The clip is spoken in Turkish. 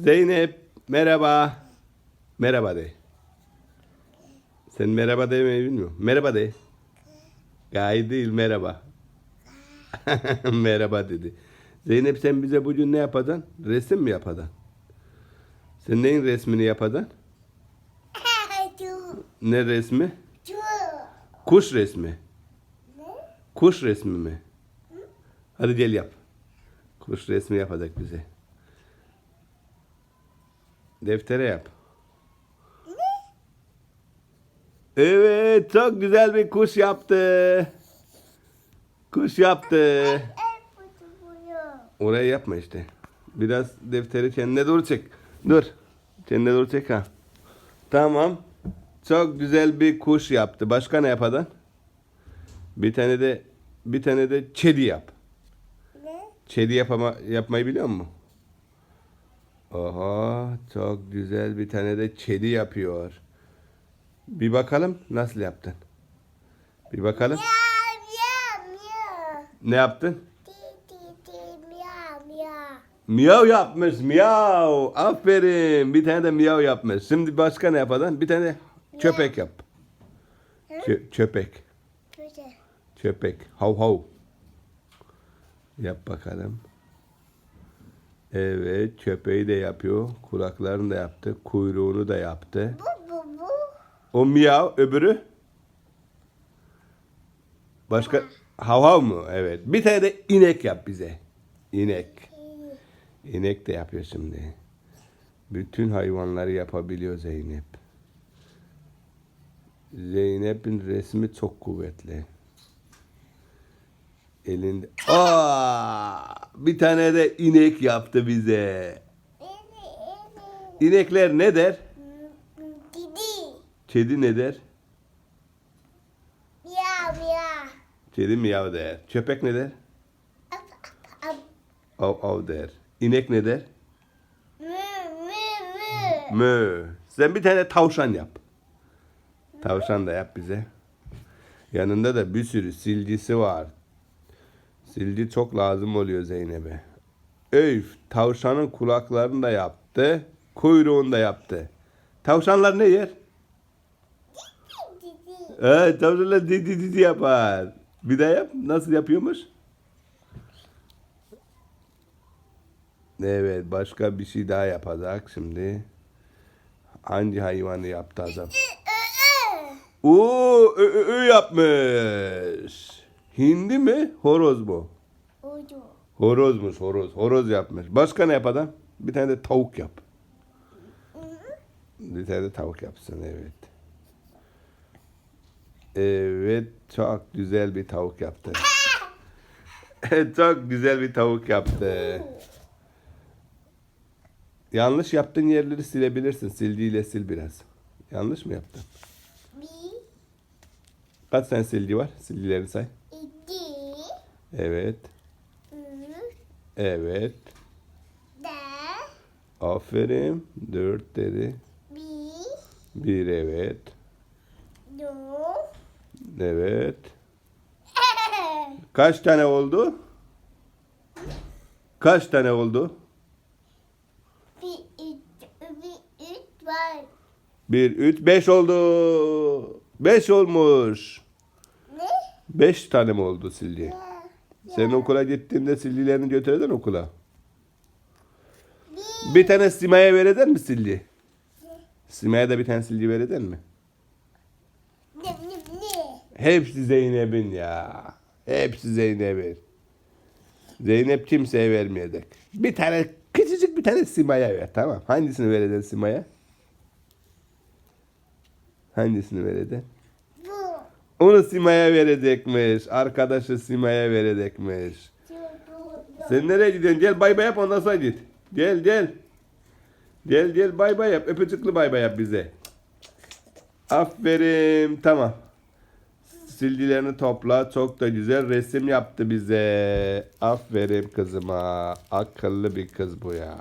Zeynep merhaba. Merhaba de. Sen merhaba demeyi bilmiyor musun? Merhaba de. Gayet değil merhaba. merhaba dedi. Zeynep sen bize bugün ne yapacaksın? Resim mi yapacaksın? Sen neyin resmini yapacaksın? Cu. Ne resmi? Kuş resmi. Ne? Kuş resmi mi? Hadi gel yap. Kuş resmi yapacak bize. Deftere yap. Evet, çok güzel bir kuş yaptı. Kuş yaptı. Oraya yapma işte. Biraz defteri kendine doğru çek. Dur. Kendine doğru çek ha. Tamam. Çok güzel bir kuş yaptı. Başka ne yapadan? Bir tane de bir tane de çedi yap. Ne? Çedi yapama, yapmayı biliyor musun? Oha çok güzel bir tane de çedi yapıyor. Bir bakalım nasıl yaptın. Bir bakalım. Miyav miyav miyav. Ne yaptın? Miyav yapmış miyav. Aferin. Bir tane de miyav yapmış. Şimdi başka ne yapadın? Bir tane köpek yap. Köpek. Güzel. Köpek. Hav hav. Yap bakalım. Evet köpeği de yapıyor. Kulaklarını da yaptı. Kuyruğunu da yaptı. Bu bu bu. O miyav öbürü? Başka? Hav hav mı? Evet. Bir tane de inek yap bize. İnek. İnek de yapıyor şimdi. Bütün hayvanları yapabiliyor Zeynep. Zeynep'in resmi çok kuvvetli. Elinde... Aa! Bir tane de inek yaptı bize. İnekler ne der? Didi. Kedi ne der? Miyav miyav. Kedi miyav der. Köpek ne der? Av av der. İnek ne der? Mü mü mü. Mö. Sen bir tane tavşan yap. Tavşan da yap bize. Yanında da bir sürü silgisi var. Silgi çok lazım oluyor Zeynep'e. Öf, tavşanın kulaklarını da yaptı. Kuyruğunu da yaptı. Tavşanlar ne yer? Evet, tavşanlar didi didi yapar. Bir daha yap. Nasıl yapıyormuş? Evet, başka bir şey daha yapacak şimdi. Hangi hayvanı yaptı acaba? Oo, ö, ö, ö yapmış. Hindi mi? Horoz mu? Ucu. Horozmuş, horoz. Horoz yapmış. Başka ne yap adam? Bir tane de tavuk yap. Bir tane de tavuk yapsın, evet. Evet, çok güzel bir tavuk yaptı. çok güzel bir tavuk yaptı. Yanlış yaptığın yerleri silebilirsin. Sildiğiyle sil biraz. Yanlış mı yaptın? Bir. Kaç tane silgi var? Silgilerini say. Evet. Evet. dört, Aferin. Dört dedi. bir, Bir evet. dört, Evet. Kaç tane oldu? Kaç tane oldu? bir, üç, bir, üç var. Bir, üç, beş oldu. Beş olmuş. Ne? Beş tane mi oldu silgi? Sen okula gittiğinde silgilerini götürdün okula. Bir, tane Sima'ya veredin mi silgi? Sima'ya da bir tane silgi veredin mi? Hepsi Zeynep'in ya. Hepsi Zeynep'in. Zeynep kimseye vermeyecek. Bir tane küçücük bir tane Sima'ya ver tamam. Hangisini vereceksin Sima'ya? Hangisini vereceksin? Onu Sima'ya verecekmiş. Arkadaşı Sima'ya verecekmiş. Sen nereye gidiyorsun? Gel bay bay yap ondan sonra git. Gel gel. Gel gel bay bay yap. Öpücüklü bay bay yap bize. Aferin. Tamam. Silgilerini topla. Çok da güzel resim yaptı bize. Aferin kızıma. Akıllı bir kız bu ya.